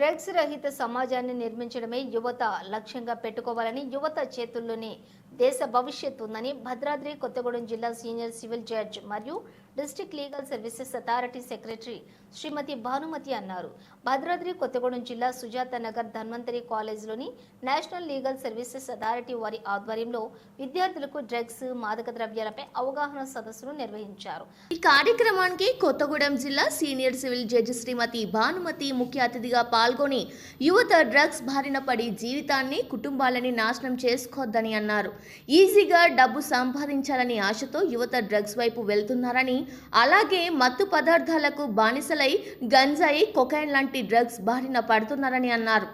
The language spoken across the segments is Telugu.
డ్రగ్స్ రహిత సమాజాన్ని నిర్మించడమే యువత లక్ష్యంగా పెట్టుకోవాలని యువత చేతుల్లోనే దేశ భవిష్యత్తు ఉందని భద్రాద్రి కొత్తగూడెం జిల్లా సీనియర్ సివిల్ జడ్జ్ మరియు district legal services authority secretary Shrimati Bhanumathi అన్నారు. భద్రాద్రి కొత్తగూడెం జిల్లా సుజాత నగర్ ధన్వంతరి కాలేజ్లోని నేషనల్ లీగల్ సర్వీసెస్ అథారిటీ వారి ఆధ్వర్యంలో విద్యార్థులకు డ్రగ్స్ మాదక ద్రవ్యాలపై అవగాహన సదస్సును నిర్వహించారు. ఈ కార్యక్రమానికి కొత్తగూడెం జిల్లా senior civil judge Shrimati Bhanumathi ముఖ్య అతిథిగా పాల్గొని యువత డ్రగ్స్ బారిన పడి జీవితాన్ని కుటుంబాలని నాశనం చేసుకోవద్దని అన్నారు. ఈజీగా డబ్బు సంపాదించాలని ఆశతో యువత డ్రగ్స్ వైపు వెళ్తున్నారని అలాగే మత్తు పదార్థాలకు బానిసల గంజాయి కొకైన్ లాంటి డ్రగ్స్ బారిన పడుతున్నారని అన్నారు.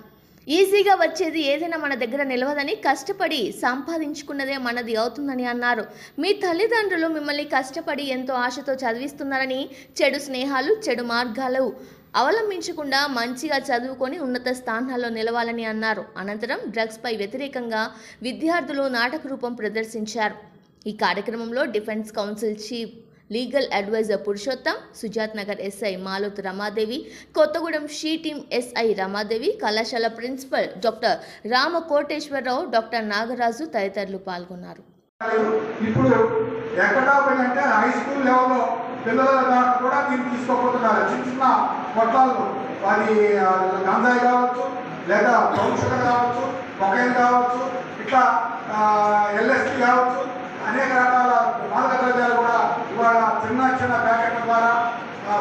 ఈజీగా వచ్చేది ఏదైనా మన దగ్గర నిలవదని కష్టపడి సంపాదించుకున్నదే మనది అవుతుందని అన్నారు. మీ తల్లిదండ్రులు మిమ్మల్ని కష్టపడి ఎంతో ఆశతో చదివిస్తున్నారని చెడు స్నేహాలు చెడు మార్గాలు అవలంబించకుండా మంచిగా చదువుకొని ఉన్నత స్థానాల్లో నిలవాలని అన్నారు. అనంతరం డ్రగ్స్పై వ్యతిరేకంగా విద్యార్థులు నాటక రూపం ప్రదర్శించారు. ఈ కార్యక్రమంలో defence council chief legal adviser Purushottam Sujath Nagar SI Maloth Ramadevi Kothagudem she team SI Ramadevi కళాశాల principal doctor Rama Koteswararao doctor Nagaraju తదితరులు పాల్గొన్నారు. ఇప్పుడు పోయిందంటే హై స్కూల్ లెవెల్లో పిల్లల కూడా దీన్ని తీసుకోకపోతున్నారు చిన్న చిన్న అది గంజాయి కావచ్చు లేదా కావచ్చు కావచ్చు ఇట్లా ఎల్ఎస్టీ కావచ్చు అనేక రకాల మాదక ద్రవ్యాలు కూడా ఇవాళ చిన్న చిన్న ప్యాకెట్ల ద్వారా ఆ,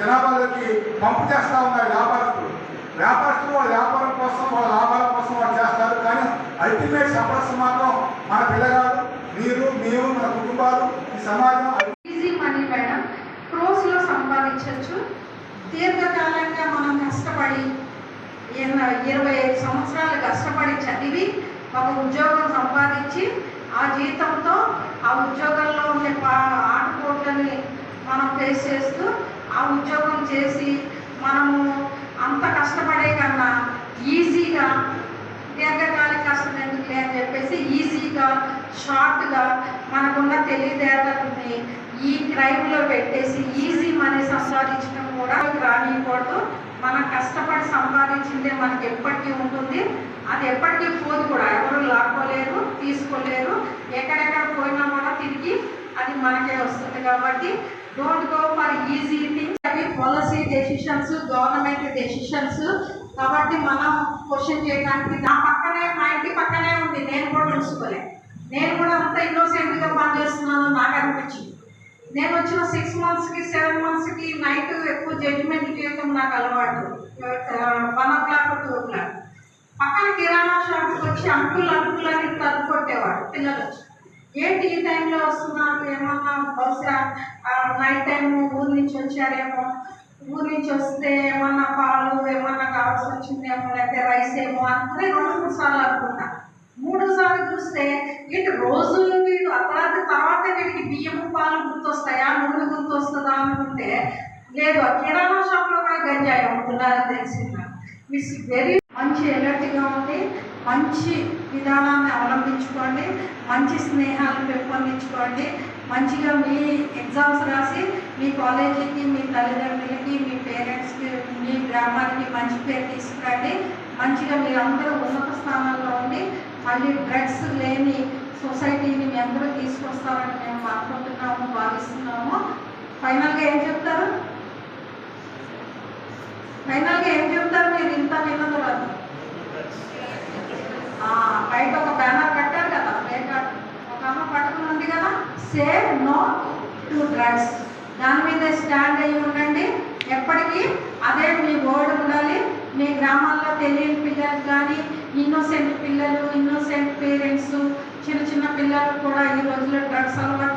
జనాభాలోకి పంపు చేస్తూ ఉన్నారు వ్యాపారస్తులు. వ్యాపారస్తులు వాళ్ళ వ్యాపారం కోసం వాళ్ళ లాభాల కోసం వాళ్ళు చేస్తారు. కానీ అల్టిమేట్ సఫలస్ మాత్రం మన పిల్లగాడు మీరు మేము మన కుటుంబాలు ఈ సమాజం ఈజీ మనీ మేడం క్రోస్లో సంపాదించవచ్చు దీర్ఘకాలంగా మనం కష్టపడి ఇరవై ఐదు సంవత్సరాలు కష్టపడి చదివి ఒక ఉద్యోగం సంపాదించి ఆ జీతంతో ఆ ఉద్యోగంలో ఉండే పా ఆటపోట్లని మనం ఫేస్ చేస్తూ ఆ ఉద్యోగం చేసి మనము అంత కష్టపడే కన్నా ఈజీగా దీర్ఘకాలిక కష్టం ఎందుకులే అని చెప్పేసి ఈజీగా షార్ట్గా మనకున్న తెలివితేటలని ఈ క్రైమ్లో పెట్టేసి ఈజీ మనీ సంపాదించడం కూడా రానియకూడదు. మనం కష్టపడి సంపాదించిందే మనకి ఎప్పటికీ ఉంటుంది. అది ఎప్పటికీ పోదు కూడా. ఎవరు లాక్కోలేరు తీసుకోలేరు. ఎక్కడెక్కడ పోయినా కూడా తిరిగి అది మనకే వస్తుంది కాబట్టి don't go for easy things. కానీ పాలసీ డెసిషన్స్ గవర్నమెంట్ డెసిషన్స్ కాబట్టి మనం క్వశ్చన్ చేయడానికి నా పక్కనే మా ఇంటి పక్కనే ఉంది. నేను కూడా ఉంచుకోలే నేను కూడా అంత ఇన్నోసెంట్గా పనిచేస్తున్నాను నాకు అనిపించింది. నేను వచ్చిన సిక్స్ మంత్స్కి సెవెన్ మంత్స్కి నైట్ ఎక్కువ జడ్జిమెంట్ చేయడం నాకు అలవాటు. One o'clock two o'clock పక్కన కిరాణా షాప్కి వచ్చి అంకుల్ అంకుల్ అని తలుపు కొట్టేవాడు పిల్లలు వచ్చి. ఏంటి ఈ టైంలో వస్తున్నారు ఏమన్నా బహుశా నైట్ టైం ఊరు నుంచి వచ్చారేమో. ఊరు నుంచి వస్తే ఏమన్నా పాలు ఏమన్నా కావాల్సి వచ్చిందేమో లేకపోతే రైస్ ఏమో అనుకుని రెండు మూడు సార్లు అనుకున్నా. మూడు సార్లు చూస్తే ఇటు రోజు వీడు తర్వాత తర్వాత వీడికి బియ్యం పాలు గుర్తొస్తాయా? నూనె గుర్తొస్తుందా అనుకుంటే లేదు కిరాణా షాప్లో కూడా గంజాయి అమ్ముతున్నారని తెలిసింది నాకు. ఇట్స్ వెరీ మంచి ఎనర్జీగా ఉంది. మంచి విధానాన్ని అవలంబించుకోండి మంచి స్నేహాలను పెంపొందించుకోండి. మంచిగా మీ ఎగ్జామ్స్ రాసి మీ కాలేజీకి మీ తల్లిదండ్రులకి మీ పేరెంట్స్కి మీ గ్రామానికి మంచి పేరు తీసుకురండి. మంచిగా మీరందరూ ఉన్నత స్థానంలో ఉండి మళ్ళీ డ్రగ్స్ లేని సొసైటీని మీ అందరూ తీసుకొస్తారని మేము అనుకుంటున్నాము భావిస్తున్నాము. ఫైనల్గా ఏం చెప్తారు? ఫైనల్గా ఏం చెప్తారు మీరు ఇంత విన్న బయట ఒక బ్యానర్ కట్టారు కదా బయట ఒక అమ్మ పట్టుకుని ఉంది కదా సేవ్ నో టు డ్రగ్స్ దాని మీద స్టాండ్ అయ్యి ఉండండి. ఎప్పటికీ అదే మీ వర్డ్ ఉండాలి. మీ గ్రామాల్లో తెలియని పిల్లలు కానీ ఇన్నోసెంట్ పిల్లలు ఇన్నోసెంట్ పేరెంట్స్ చిన్న చిన్న పిల్లలు కూడా ఈ రోజుల్లో డ్రగ్స్ అలవాటు